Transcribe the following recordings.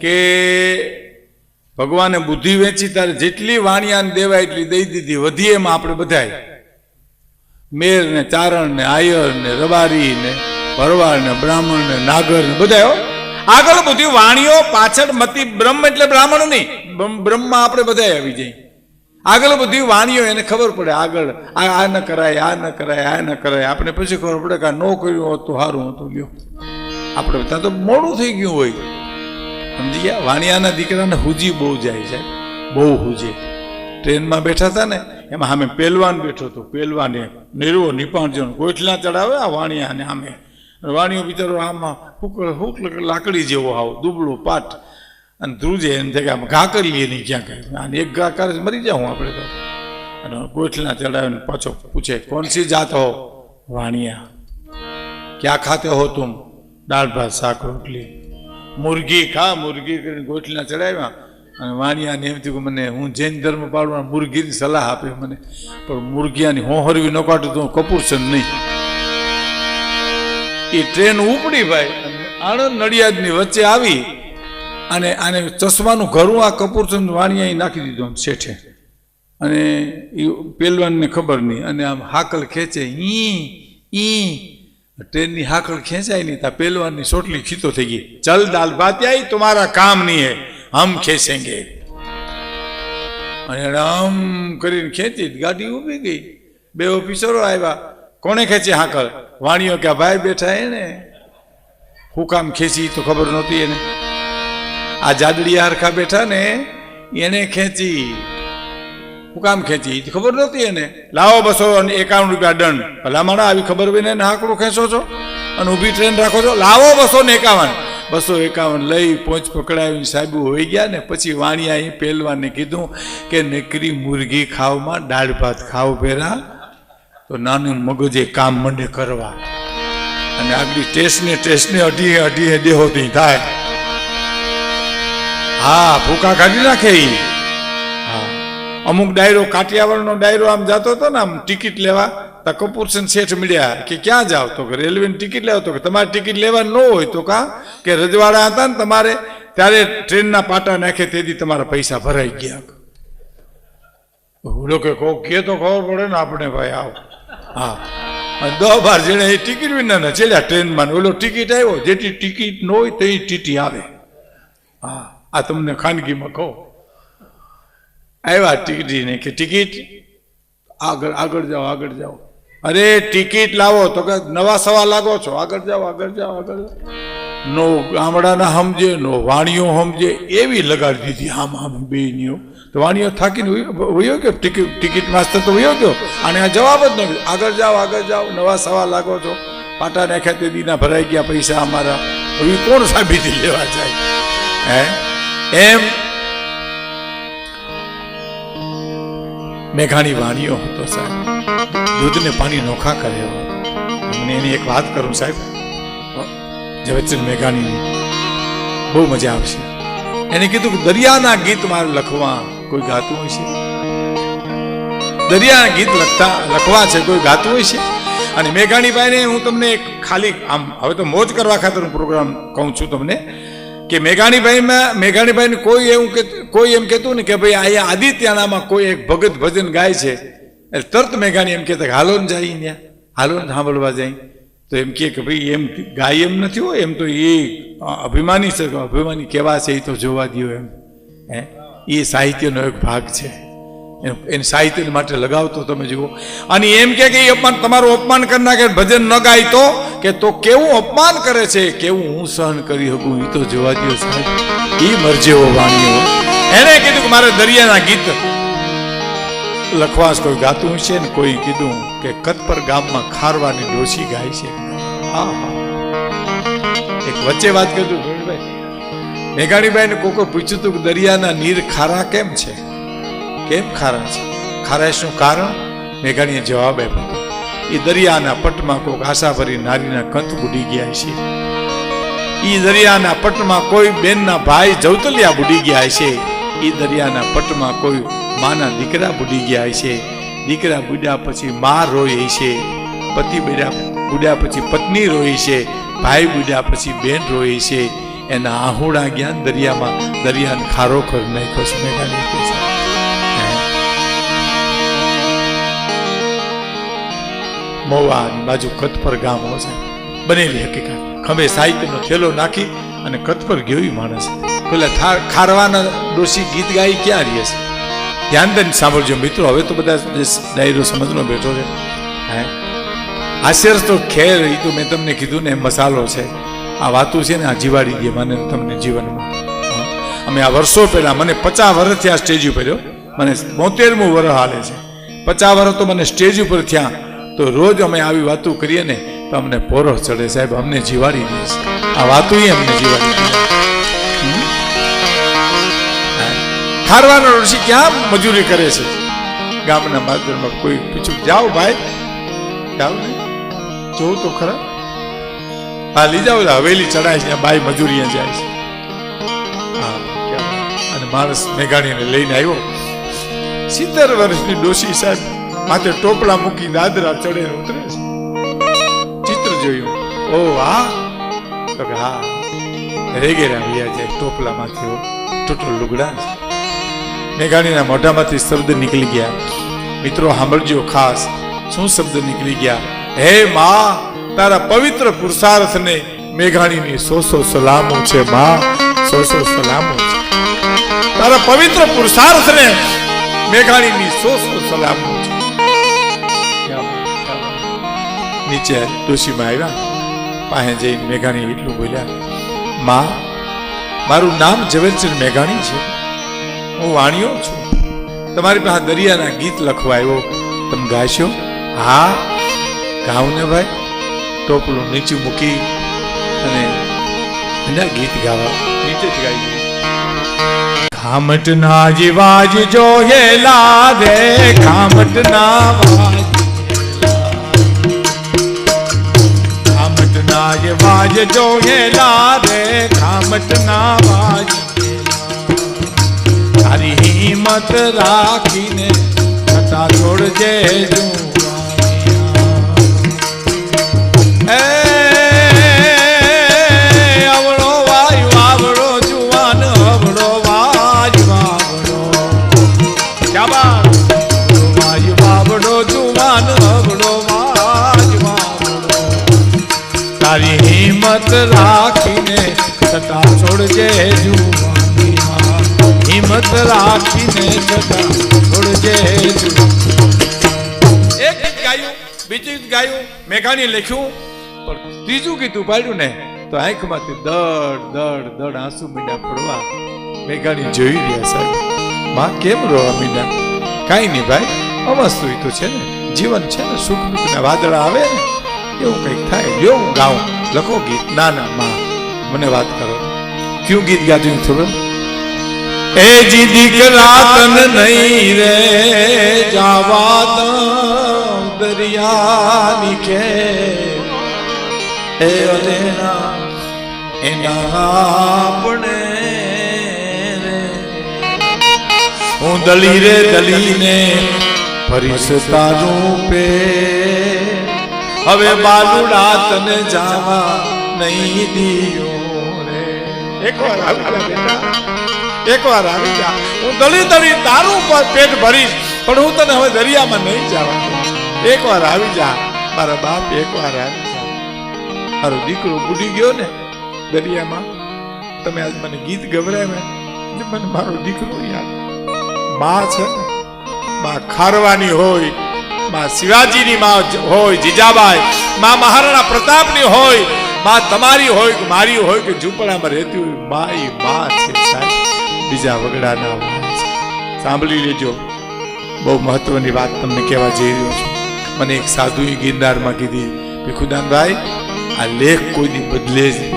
કે ભગવાને બુદ્ધિ વેચી તારે જેટલી વાણિયાને દેવાય એટલી દઈ દીધી, વધી એમાં આપણે બધાય. મેર ને ચારણ ને આયર ને રબારી ને ભરવાડ ને બ્રાહ્મણ ને નાગર ને બધા આગળ બધી વાણીઓ, પાછળ મતી બ્રહ્મ એટલે બ્રાહ્મણ નહીં. બ્રહ્મ- બ્રહ્મમાં આપણે બધા આવી જઈએ. આગળ બધી વાણીઓ એને ખબર પડે, આગળ, આ આ ન કરાય, આ ન કરાય, આ ન કરાય. આપણે પછી ખબર પડે કે આ ન કર્યું હોત તો સારું હતું, લ્યો. આપણે બધા તો મોડું થઈ ગયું હોય. સમજી ગયા? વાણિયાના દીકરાને હુજી બહુ જાય છે. બહુ હુજે. ટ્રેનમાં બેઠા હતા ને, એમાં સામે પહેલવાન બેઠો હતો. પહેલવાને નિરવો નિપાણજન ગોઠલા ચડાવે આ વાણિયાને આમે વાણિયો બિચારો આમાં હુક હુક લાકડી જેવો આવો, દુબળો પાટ. અને ધ્રુજે એમ થાય કે આમ ઘા કરી લઈએ નહીં ક્યાં કાંઈ અને એક ઘા કરે મરી જાઉં આપણે તો. અને ગોઠલા ચડાવીને પાછો પૂછે, કોનસી જાત હો? વાણિયા, ક્યાં ખાતે હો તું દાળ, ભાત, શાક, રોટલી. મુરગી ખા મુરગી કરીને ગોટલા ચડાવ્યા. અને વાણિયાને એમ થયું કે મને હું જૈન ધર્મ પાડવા મુરગીની સલાહ આપે મને. પણ મુરગિયાની હોહરવી ન કાઢું તો હું કપૂરચંદ નહીં. એ ટ્રેન ઉપડી ભાઈ આણંદ નડિયાદની વચ્ચે આવી. અને આને ચશ્માનું ઘરું આ કપૂરચંદ વાણિયાએ નાખી દીધું શેઠે. અને એ પહેલવાનને ખબર નહીં. અને આમ હાકલ ખેંચે, ઈ ઈ ટ્રેનની હાકળ ખેંચાય નહીં, તા પહેલવાનની સોટલી ખીતો થઈ ગઈ. ચલ દાલ ભાત તમારા કામ નહીં હે. હમ ખેંચેંગે. અને આમ કરીને ખેંચી ગાડી ઊભી ગઈ. બે ઓફિસરો આવ્યા. કોણે ખેંચી હાકળ વાણીઓ કે ભાઈ બેઠા એને હું કામ ખેંચી તો ખબર નહોતી એને. આ જાદડી હારખા બેઠા ને, એને ખેંચી. હું કામ ખેંચી? એ ખબર નહોતી એને. લાવો બસો અને એકાવન રૂપિયા દંડ. ભલામણ આવી ખબર હોય ને આંકડું ખેંચો છો? અને ઊભી ટ્રેન રાખો છો? લાવો બસો ને એકાવન. બસો એકાવન લઈ પોંચ પકડાવી સાબુ હોઈ ગયા ને, પછી વાણિયાએ પહેલવાને કીધું કે નકરી મુરગી ખાવમાં દાળ ભાત ખાવ પહેરા તો નાનું મગજે કામ મંડે કરવા. અને આગળ ટેસ્ટને ટેસ્ટને અઢીએ અઢીએ દેહોતી થાય. હા ભૂકા કાઢી નાખે હા અમુક ડાયરો, કાઠિયાવાડનો ડાયરો આમ જતો હતો ને આમ ટિકિટ લેવા, તો કપૂરસિંહ શેઠ મળ્યા કે ક્યાં જાવ તો કે રેલવેની ટિકિટ લેવા તો કે તમારે ટિકિટ લેવા ન હોય તો કા કે રજવાડા હતા ને તમારે ત્યારે ટ્રેનના પાટા નાખે તેથી તમારા પૈસા ભરાઈ ગયા. ઓલો કે કહો, કે તો ખબર પડે ને આપણે ભાઈ આવ. હા. દસ બાર જેને એ ટિકિટ વિના ને ચેલ્યા ટ્રેનમાં ઓલો ટિકિટ આવ્યો જેટલી ટિકિટ ન હોય તે ટીટી આવે. હા. આ તમને ખાનગીમાં કહો. આવ્યા ટિકિટ ને કે, ટિકિટ? આગળ આગળ જાઓ આગળ જાઓ. અરે, ટિકિટ લાવો. તો કે, નવા સવા લાગો છો. આગળ જાઓ આગળ જાઓ, આગળ. નો ગામડાના સમજે, નો વાણીઓ સમજે. એવી લગાડી દીધી આમ આમ બે નીઓ તો વાણીઓ થાકીને વયો- ગયો ટિકિટ ટિકિટ માસ્તર તો વયો ગયો. અને આ જવાબ જ ન આગળ જાઓ આગળ જાઓ. નવા સવા લાગો છો. પાટા નાખ્યા તે દીના ભરાઈ ગયા પૈસા અમારા. હવે કોણ સાબિતી લેવા જાય? હે? એમ મેઘાણી વાણીઓ હતો સાહેબ. દૂધને પાણી નોખા કરે એવો. મને એની એક વાત કરું સાહેબ. ઝવેરચંદ મેઘાણીની. બહુ મજા આવશે. એને કીધું કે દરિયાના ગીત મારે લખવા કોઈ ગાતું હોય છે દરિયાના ગીત લખતા, લખવા છે કોઈ ગાતું હોય છે અને મેઘાણીભાઈને હું તમને એક ખાલી, આમ, હવે તો મોજ કરવા ખાતરનો પ્રોગ્રામ કહું છું તમને. કે મેઘાણીભાઈમાં મેઘાણીભાઈને કોઈ એવું કે કોઈ એમ કહેતું ને કે ભાઈ અહીંયા આદિત્યનામાં કોઈ એક ભગત ભજન ગાય છે. એટલે તરત મેઘાણી એમ કહેતા કે હાલો ને જાય ત્યાં હાલો ને સાંભળવા જાય. તો એમ કહે કે ભાઈ એમ ગાય એમ નથી હોય, એમ તો એ અભિમાની છે, અભિમાની કેવા છે એ તો જોવા દ્યો એમ. હે? એ સાહિત્યનો એક ભાગ છે. એનું- સાહિત્ય માટે લગાવતો તમે જુઓ. અને એમ કે એ અપમાન તમારું અપમાન કરી નાખે ભજન ન ગાય તો કે તો કેવું અપમાન કરે છે? કેવું હું સહન કરી શકું? એ તો જોવા દો સાહેબ. એ મરજેવો વાણીઓ. એને કીધું કે મારે દરિયાના ગીત લખવાસ કોઈ ગાતું છે ને કોઈ કીધું કે કતપર ગામમાં ખારવાની ડોસી ગાય છે. હા એક વચ્ચે વાત કરતું મેઘાણીભાઈને કોકો પૂછ્યું હતું કે દરિયાના નીર ખારા કેમ છે? કેમ ખારા છે? ખારાશનું કારણ? મેઘાણીએ જવાબ આપ્યો. એ દરિયાના પટમાં કોઈક આશાભરી નારીના કંથ બુડી ગયા છે. એ દરિયાના પટમાં કોઈ બેનના ભાઈ જવતલિયા બુડી ગયા છે. એ દરિયાના પટમાં કોઈ માના દીકરા બુડી ગયા છે. દીકરા બુડ્યા પછી મા રોય છે. પતિ બુડ્યા બુડ્યા પછી પત્ની રોય છે. ભાઈ બુડ્યા પછી બેન રોય છે. એના આહુડા જ્ઞાન દરિયામાં. દરિયાને ખારો ખર નાખ્યો છે. મેઘાણી મોવાની બાજુ કતપર ગામ છે. બનેલી હકીકત. ખંભે સાહિત્યનો થેલો નાખી અને કતપર ગયો માણસ. પેલા ખારવાના ડોશી ગીત ગાઈ ક્યાં રહીએ છે? ધ્યાન દઈને સાંભળજો મિત્રો, હવે તો બધા ડાયરો સમજનો બેઠો છે. હે? આશ્ચર્ય તો ખેર એ તો મેં તમને કીધું ને, મસાલો છે. આ વાતું છે ને, આ જીવાડી દે મને તમને જીવનમાં. અમે આ વર્ષો પહેલા, મને પચાસ વર્ષથી આ સ્ટેજ ઉપર મને બોતેરમું વર્ષ હાલે છે. પચાસ વર્ષ તો મને સ્ટેજ ઉપર થયા. તો રોજ અમે આવી વાતો કરીએ ને તો અમને પોરો ચડે. સાહેબ, અમને જીવાડી દે છે. આ વાતો અમને જીવાડી દે. ખારવાનો ઋષિ ક્યાં મજૂરી કરે છે? ગામના માધ્યમમાં કોઈ પૂછ્યું, જાઓ ભાઈ. જાઓ ને. જોઉં તો ખરા. હા, લઈ જાઓ હવેલી ચડાય છે બાઈ મજૂરી જાય છે? અને માણસ મેઘાણીને લઈને આવ્યો. સિત્તેર વર્ષની ડોશી સાહેબ માથે ટોપલા મૂકી દાદરા ચડે ઉતરે છે. ચિત્ર જોયું. ઓ વાહ તો કે હા. રેગેરા ભૈયા જાય ટોપલામાંથી. ટોટલ લુગડા છે. મેઘાણીના મોઢામાંથી શબ્દ નીકળી ગયા. મિત્રો, સાંભળજો ખાસ. શું શબ્દ નીકળી ગયા? હે માં, તારા પવિત્ર પુરુષાર્થને મેઘાણીની સો સો સલામો છે, માં. સો સો સલામો છે. તારા પવિત્ર પુરુષાર્થને મેઘાણીની સો સો સલામો નીચે ડોશીમાં આવ્યા. પાસે જઈને મેઘાણી એટલું બોલ્યા, માં, મારું નામ ઝવેરચંદ મેઘાણી છે. હું વાણિયો છું. તમારી પાસે દરિયાના ગીત લખવા આવ્યો. તમે ગાશો? હા. ગાઉં ને ભાઈ. ટોપલું નીચું મૂકી અને એના ગીત ગાવા નીચે જ ગાઈ ખામટના જીવાજ જોયેલા રે ખામટના વાજ જીવાજ જોયેલા રે ખામટના વાજ તારી હિંમત રાખીને છતાં છોડજે જુવાનિયા. હિંમત રાખીને છતાં છોડજે જુવાનિયા હિંમત રાખીને છતાં છોડજે. એક ગીત ગાયું, બીજું ગીત ગાયું, મેઘાણી લખ્યું, પણ ત્રીજું ગીત ઉપાડ્યું ને, તો આંખમાંથી દડ દડ દડ આંસુ મીંડા પડવા મેઘાણી જોઈ રહ્યા સાહેબમાં કેમ રોવા મીંડા? કાંઈ નહીં ભાઈ, અમસ્તુ તો છે ને, જીવન છે ને, સુખ દુઃખના વાદળા આવે ને, એવું કંઈક થાય જો હું ગાઉં. લખો ગીત. ના ના, માં, મને વાત કરો. ક્યું ગીત ગાતું ખબર એ જી દીકરા તન નહીં રે જાવા દરિયાની કે એ અલેના એના આપણે હું દલી રે, દલીને ફરીશ તારું પે હવે બાલુડા તને જાવા નહીં દિયો રે. એકવાર આવી જા બેટા. એકવાર આવી જા. હું દળી દળી તારું પર પેટ ભરીશ, પણ હું તને હવે દરિયામાં નહીં જવા એક એકવાર આવી જા. મારા બાપ એકવાર આવી જા. મારો દીકરો બુડી ગયો ને દરિયામાં. તમે આજ મને ગીત ગવરાવ્યા મને મારો દીકરો યાદ. મા છે માં ખારવાની હોય. માં, શિવાજીની માં હોય, જીજાબાઈ. માં મહારાણા પ્રતાપની હોય, માં તમારી હોય કે મારી હોય કે ઝૂંપડામાં રહેતી હોય, માં એ માં છે સાહેબ. બીજા વગડાના સાંભળી લેજો. બહુ મહત્વની વાત તમને કહેવા જઈ રહ્યો છું. મને એક સાધુએ ગિરનારમાં કીધી ભીખુદાનભાઈ આ લેખ કોઈની બદલે જ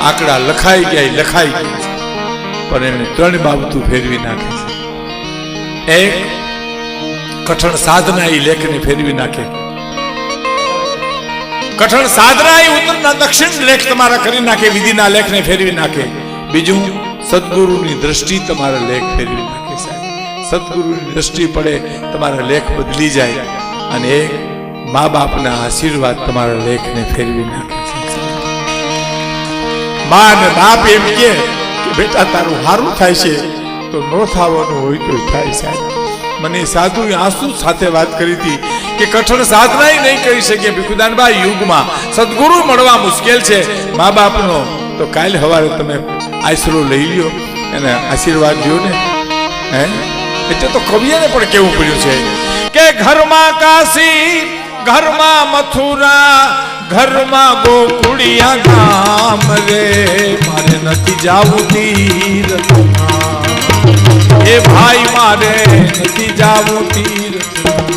આંકડા લખાઈ ગયા લખાઈ ગયા. પણ એમણે ત્રણ બાબતો ફેરવી નાખે છે. એક કઠણ સાધના એ લેખને ફેરવી નાખે. કઠણ સાધના એ ઉત્તરના દક્ષિણ લેખ તમારા કરી નાખે, વિધિના લેખને ફેરવી નાખે. બીજું, સદગુરુની દ્રષ્ટિ તમારા લેખ ફેરવી નાખે સાહેબ. સદગુરુની દ્રષ્ટિ પડે, તમારા લેખ બદલી જાય અને એક મા બાપના આશીર્વાદ તમારા લેખને ફેરવી નાખે મા અને બાપ એમ કે, બેટા, તારું સારું થાય છે, તો ન થવાનું હોય તો થાય સાહેબ. મને સાધુ આંસુ સાથે વાત કરી હતી કે કઠણ સાધના નહીં કરી શકીએ. ભીખુદાનભાઈ, યુગમાં સદગુરુ મળવા મુશ્કેલ છે. મા બાપનો તો કાલ સવારે તમે આશરો લઈ લ્યો અને આશીર્વાદ લ્યો ને. હે? એટલે તો કવિએ પણ કેવું પડ્યું છે કે ઘરમાં કાશી, ઘરમાં મથુરા, ઘરમાં ગોકુળિયા ગામ રે. મારે નથી જાવું તીરથમાં એ ભાઈ મારે નથી જાવું તીરથમાં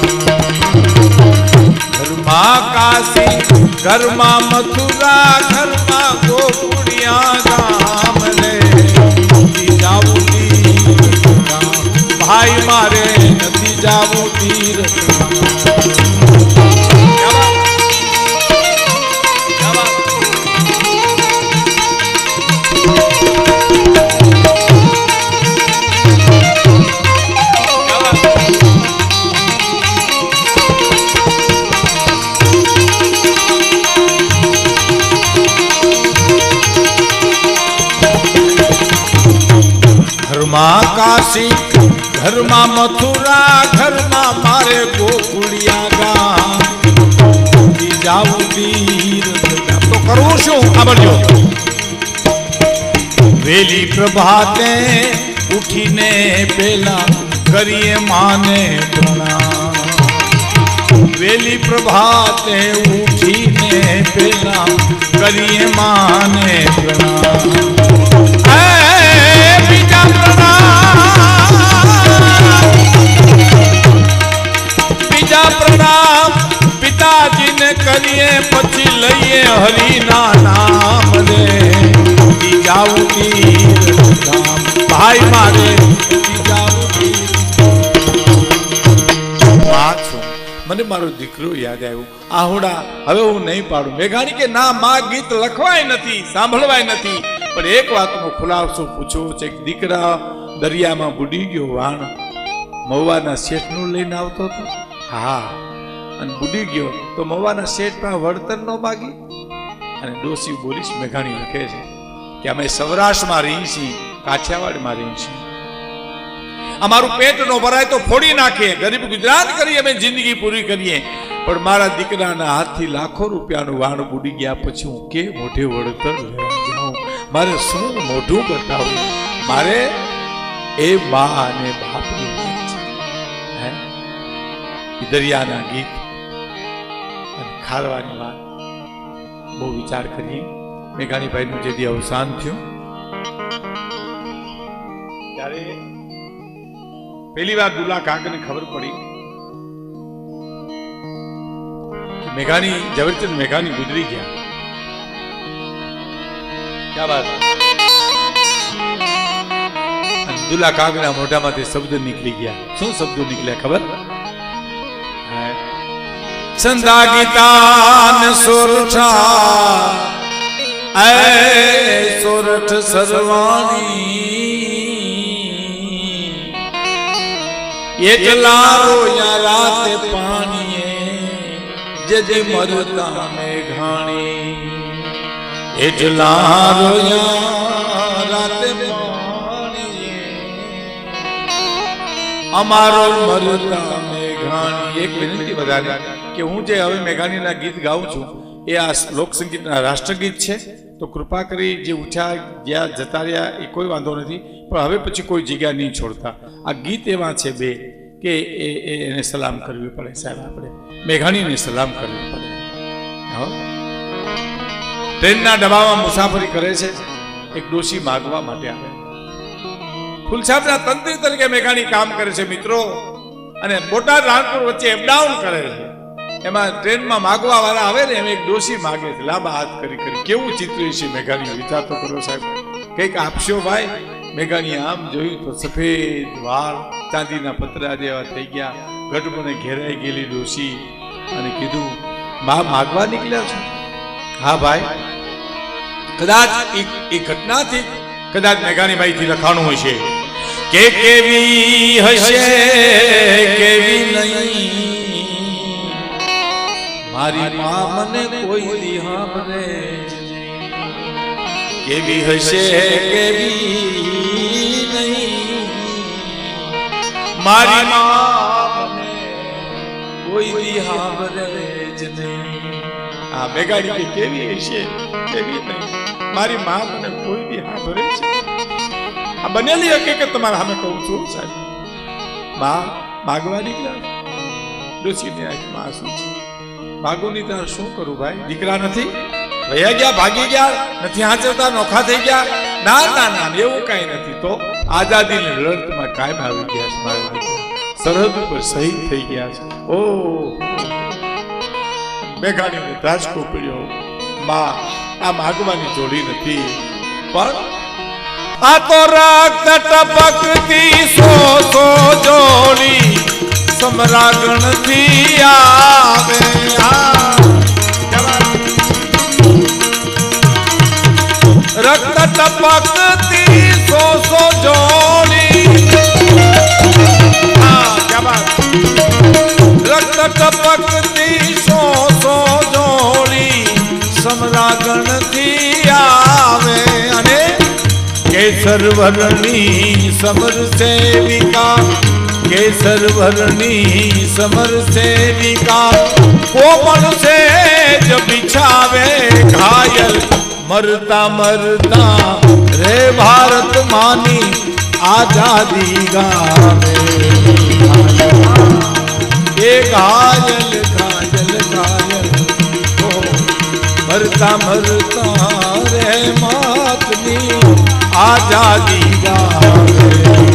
ઘરમાં કાશી, ઘરમાં મથુરા, ઘરમાં ગોકુળિયા ગામ રે નથી જાવું તીરથમાં ભાઈ મારે નથી જાવું તીરથમાં કાશી ઘરમાં મથુરા, ઘરમાં મારે ગોકુળિયા ગામ. જાવું વીર તો કરવું શું? ખબરજો વેલી પ્રભાતે ઉઠીને પેલા કરીએ માને પ્રણામ. વેલી પ્રભાતે ઉઠીને પેલા કરીએ માને પ્રણામ. બીજા પ્રણામ. પિતાજીને કરીએ, પછી લઈએ હરિના નામ રે. જાવું તીરધામ ભાઈ મારે મને મારો દીકરો યાદ આવ્યો. આહોડા, હવે હું નહીં પાડું. મેઘાણી કે, ના, માં ગીત લખવાય નથી, સાંભળવાય નથી. પણ એક વાતનો ખુલાસો પૂછો છે કે દીકરા દરિયામાં બુડી ગયો વાણ. મહુવાના શેઠનું લઈને આવતો હતો. હા. અને બુડી ગયો તો મવાના શેઠ પણ વળતર નો માગી. અને ડોસી બોલીશ મેઘાણી લખે છે કે અમે સૌરાષ્ટ્રમાં રહી છીએ, કાઠિયાવાડમાં રહી છીએ. અમારું પેટ નો ભરાય તો ફોડી નાખીએ ગરીબ ગુજરાત કરી અમે જિંદગી પૂરી કરીએ. પણ મારા દીકરાના હાથથી લાખો રૂપિયાનું વાણ બુડી ગયા પછી હું કે મોઢે વળતર લેવા જાઉં? મારે શું મોઢું બતાવું મારે એ બા અને બાપની દરિયાના ગીત અને ખારવાની વાત. બહુ વિચાર કરીએ. મેઘાણીભાઈનું જે દી અવસાન થયું, ત્યારે પહેલી વાર દુલા કાકાને ખબર પડી મેઘાણી, ઝવેરચંદ મેઘાણી ગુજરી ગયા. ક્યાં વાત? દુલા કાકના મોઢામાંથી શબ્દ નીકળી ગયા. શું શબ્દો નીકળ્યા ખબર. સંધા ગીતા ને સોરઠા. એ સોરઠ સરવાણી. એટલા રોયા રાતે પાણીએ જે જે મરતા મેઘાણી એટલા રોયા રાતે પાણીએ, અમારો મરતા મેઘાણી એક વિનંતી વધારે કે હું જે હવે મેઘાણીના ગીત ગાઉં છું, એ આ લોક સંગીતના રાષ્ટ્રગીત છે. તો કૃપા કરી જે ઊંચા જ્યાં જતા રહ્યા, એ કોઈ વાંધો નથી. પણ હવે પછી કોઈ જગ્યા નહીં છોડતા. આ ગીત એવા છે બે કે એ એને સલામ કરવી પડે સાહેબ આપણે. મેઘાણીને સલામ કરવી પડે. ટ્રેનના ડબ્બામાં મુસાફરી કરે છે, એક ડોશી માગવા માટે આવે. ફુલસાબના તંત્રી તરીકે મેઘાણી કામ કરે છે, મિત્રો. અને બોટાદ રાણપુર વચ્ચે અપડાઉન કરે છે. એમાં ટ્રેનમાં માગવા વાળા આવે ને એમ એક ડોશી માગે છે. લાંબા હાથ કરી કરી. કેવું ચિત્ર છે મેઘાણીઓ વિચાર તો કરો સાહેબ. કંઈક આપશો ભાઈ? મેઘાણીએ આમ જોયું તો સફેદ વાળ ચાંદીના પતરા જેવા થઈ ગયા. ગઢમને ઘેરાઈ ગયેલી ડોશી અને કીધું, મા, માગવા નીકળ્યા છો? હા ભાઈ. કદાચ એ ઘટનાથી કદાચ મેઘાણીભાઈથી લખાણું હશે. કે કેવી હશે, કેવી નહીં? મારી મા મને કોઈ દી સાંભળે જ કેવી હશે, કેવી નહીં? મારી મા મને કોઈ દી હાંભળે જ નહીં. આ બેગાડી કેવી હશે, કેવી નહીં? મારી મા મને કોઈ દી હાંભળે છે આ બનેલી હકીકત તમારા સામે કહું છું, સાહેબ. માં માગવા નીકળ્યા ડોસીની આંખમાં આંસુ છે? માગોની તાર શું કરું ભાઈ? દીકરા નથી? વયા ગયા, ભાગી ગયા, નથી હાચવતા નોખા થઈ ગયા. ના ના ના એવું કઈ નથી. તો આઝાદીની લડતમાં કાયમ આવી ગયા છે મારા સરહદ ઉપર શહીદ થઈ ગયા છે. ઓ, મેઘાણીને રાજકો પડ્યો. માં આ માગવાની જોડી નથી. પણ આ તો રક્ત ટપકતી સો સો જોડી સમરાગણથી આવે રક્ત ટપકતી સો સો જોડી. રક્ત ટપકતી સો સો જોડી સમરાગણથી આવે. અને કેસર વર્ણની સમર સેવિકા કેસર વર્ણની સમર સેવિકા કોમળ છે જ બિછાવે ઘાયલ મરતા મરતા રે ભારત માની આઝાદી ગાવે એ મરતા મરતા રે માતની આઝાદી ગાવે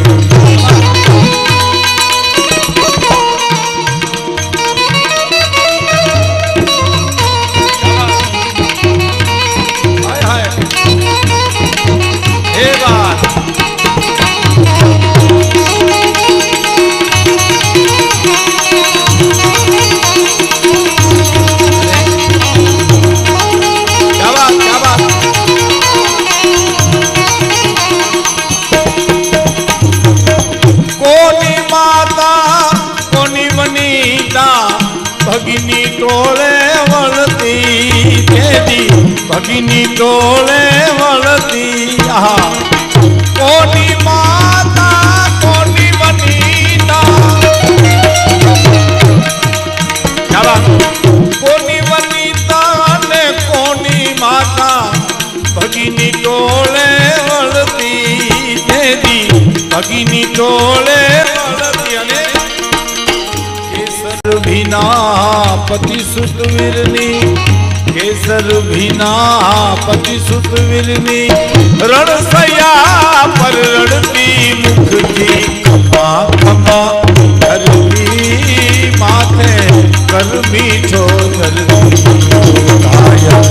ટોળે વળતી દેવી ભગીની ટોળે વળતી, આહા. કોની માતા કોની વનીતા. કોની વનીતા ને કોની માતા, ભગીની ટોળે વળતી દેવી ભગીની ટોળે વળતી અને કેસર ભીના પતિ સુતવીરની કેસર ભીના પતિ સુતવીરની રણસયા પર રડતી મુખથી ખમા ખમા ધરતી માથે કર મીઠો ધરતી ઘાયલ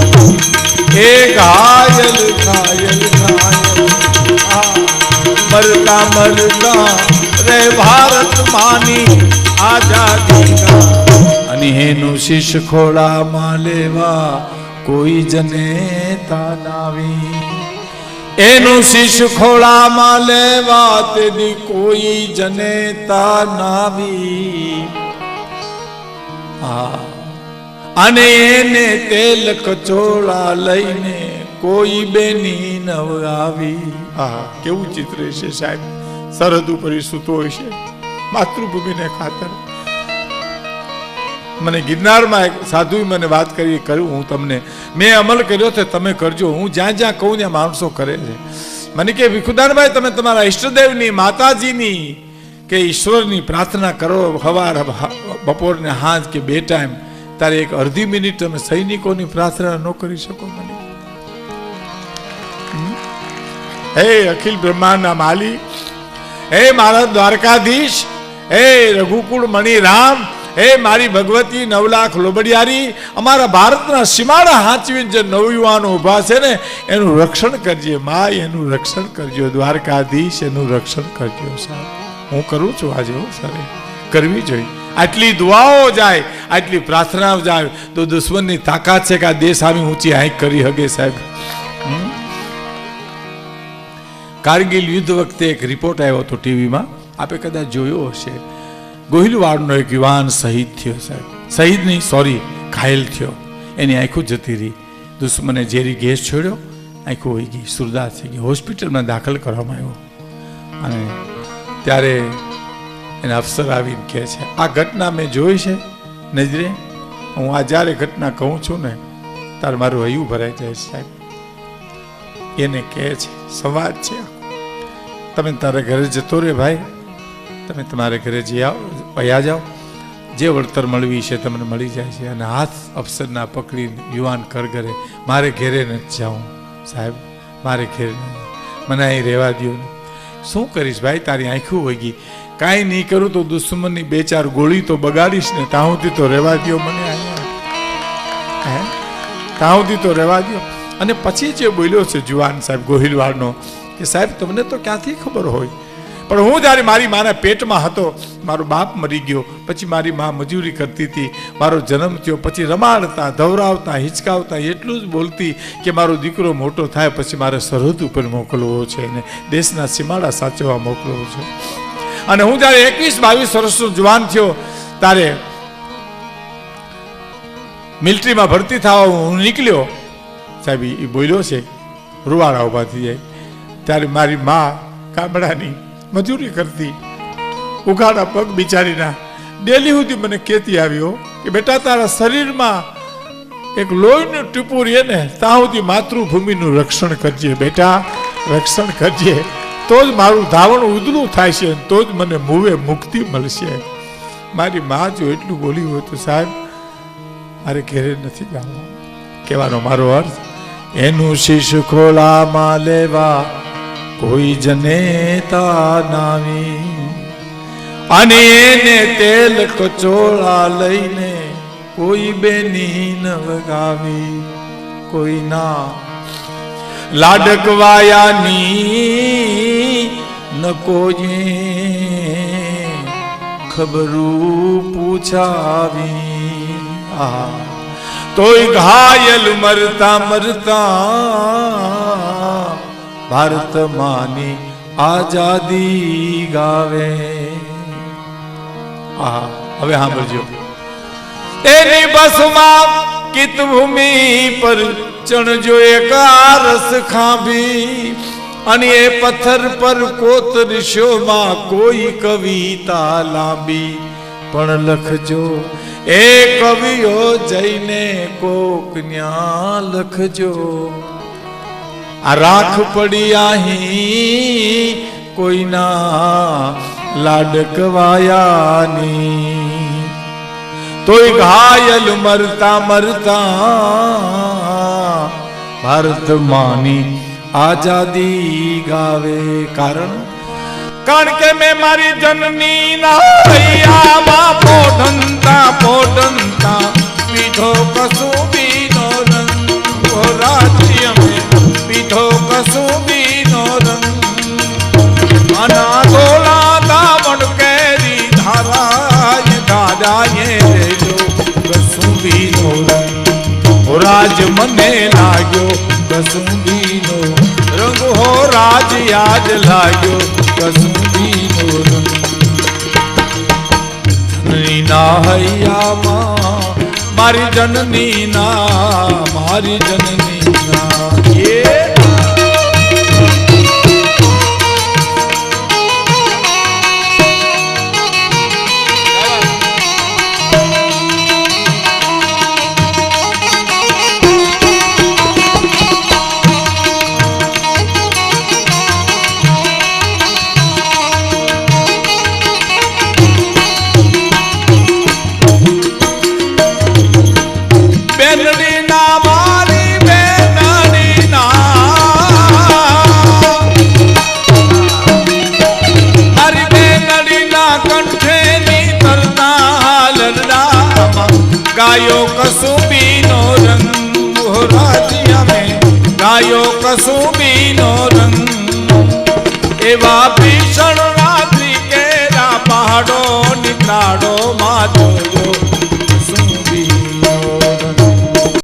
એ ઘાયલ ઘાયલ ઘાયલ આ મરતા મરતા રે ભારત માની આઝાદી કા અને એનું શીશ ખોળામાં લેવા કોઈ જને તાનાવી એનું શીશ ખોળામાં લેવા તેની કોઈ જને તાનાવી હા. અને એને તેલ કચોળા લઈને કોઈ બેની નવ આવી. આ કેવું ચિત્ર છે સાહેબ? સરહદ ઉપર સૂતો હોય છે. માતૃભૂમિને ખાતર. મને ગિરનારમાં એક સાધુએ મને વાત કરી કર્યું હું તમને, મેં અમલ કર્યો છે, તમે કરજો. હું જ્યાં જ્યાં કહું, ત્યાં માણસો કરે છે. મને કે, ભીખુદાનભાઈ, તમે તમારા ઈષ્ટદેવની, માતાજીની કે ઈશ્વરની પ્રાર્થના કરો. સવાર બપોરને હાજ કે બે ટાઈમ તારે એક અડધી મિનિટ તમે સૈનિકોની પ્રાર્થના ન કરી શકો મને. હે અખિલ બ્રહ્માંડના માલી હે મારા દ્વારકાધીશ, હે રઘુકુળ મણિરામ રામ હે મારી ભગવતી નવ લાખ લોબડિયારી, અમારા ભારતના સીમાડા હાંચવીને જે નવયુવાનો ઊભા છે ને, એનું રક્ષણ કરજે મા એનું રક્ષણ કરજો દ્વારકાધીશ, એનું રક્ષણ કરજો સાહેબ. હું કરું છું આજે, હું સરે. કરવી જોઈએ. આટલી દુઆઓ જાય, આટલી પ્રાર્થનાઓ જાય, તો દુશ્મનની તાકાત છે કે આ દેશ આવી ઊંચી હાઈક કરી હગે સાહેબ. કારગિલ યુદ્ધ વખતે એક રિપોર્ટ આવ્યો હતો ટીવીમાં. આપે કદાચ જોયો હશે. ગોહિલવાડનો એક યુવાન શહીદ થયો, સાહેબ. શહીદ નહીં સોરી ઘાયલ થયો. એની આંખો જતી રહી. દુશ્મને ઝેરી ગેસ છોડ્યો. આંખો હોઈ ગઈ સુરદાસ થઈ ગઈ. હોસ્પિટલમાં દાખલ કરવામાં આવ્યો. અને ત્યારે એના અફસર આવીને કહે છે, આ ઘટના મેં જોઈ છે, નજરે. હું આ જ્યારે ઘટના કહું છું ને ત્યારે મારું હૈયું ભરાઈ જાય સાહેબ. એને કહે છે સંવાદ છે. તમે તારા ઘરે જતો રે ભાઈ. તમે તમારે ઘરે જઈ આવો પયા જાઓ. જે વળતર મળવી છે તમને મળી જાય છે. અને હાથ અફસરના પકડીને યુવાન કર ઘરે, મારે ઘેરે નથી જાઉં સાહેબ, મારે ઘેરે મને અહીં રહેવા દો શું કરીશ ભાઈ? તારી આંખું વગી કાંઈ નહીં કરું તો દુશ્મનની બે ચાર ગોળી તો બગાડીશ ને તાહુંથી તો રહેવા દો મને હે? ત્યાં તો રહેવા દો અને પછી જે બોલ્યો છે જુવાન સાહેબ ગોહિલવાડનો, કે સાહેબ, તમને તો ક્યાંથી ખબર હોય? પણ હું જ્યારે મારી માના પેટમાં હતો, મારો બાપ મરી ગયો, પછી મારી મા મજૂરી કરતી હતી, મારો જન્મ થયો, પછી રમાડતા, ધવરાવતા, હિંચકાવતા, એટલું જ બોલતી કે મારો દીકરો મોટો થાય, પછી મારે સરહદ ઉપર મોકલવો છે અને દેશના સીમાડા સાચવવા મોકલવો છે. અને હું જ્યારે એકવીસ બાવીસ વર્ષનો જવાન થયો, ત્યારે મિલિટરીમાં ભરતી થવા હું નીકળ્યો, સાહેબ, એ બોલ્યો છે, રૂવાડા ઊભા થઈ જાય. ત્યારે મારી મા ગામડાની મજૂરી કરતી. ઉઘાડા પગ બિચારીના. ડેલી સુધી મને કહેતી આવ્યો કે, બેટા, તારા શરીરમાં એક લોહીનું ટીપું રહે ને, ત્યાં સુધી માતૃભૂમિનું રક્ષણ કરજે, બેટા, રક્ષણ કરજે. તો જ મારું ધાવણ ઉદલું થાય છે તો જ મને મૂવે મુક્તિ મળશે. મારી મા જો એટલું બોલી હોય તો, સાહેબ, મારે ઘેરે નથી જવાનું. કહેવાનો મારો અર્થ, એનું શીશ ખોલામાં લેવા કોઈ જનેતા નાવી. અને એને તેલ કચોળા લઈને કોઈ બેની ન વગાવી. કોઈ ના લાડકવાયાની ન કોઈ ખબરું પૂછાવી. આ તોય ઘાયલ મરતા મરતા ભારત માની આઝાદી ગાવે. આ હવે સાંભળજો. એની બસમાં કિત ભૂમિ પર ચણજો એક આરસ ખાંભી અને એ પથ્થર પર કોતરશોમાં કોઈ કવિતા લાંબી. પણ લખજો, એ કવિઓ જઈને કોક ન્યા લખજો. આ રાખ પડી આહી, કોઈના લાડકવાયાની. તોય ઘાયલ મરતા મરતા ભારત માની આઝાદી ગાવે. કારણ કારણ કે મેં મારી જનની ના હૈયામાં પોઢંતા. મને લાગ્યો કસુંબીનો રંગ હો રાજ યાદ લાગ્યો કસુંબીનો રંગ. જનની ના હૈયામાં મારી જનની ના, મારી જનની ના. એ એવા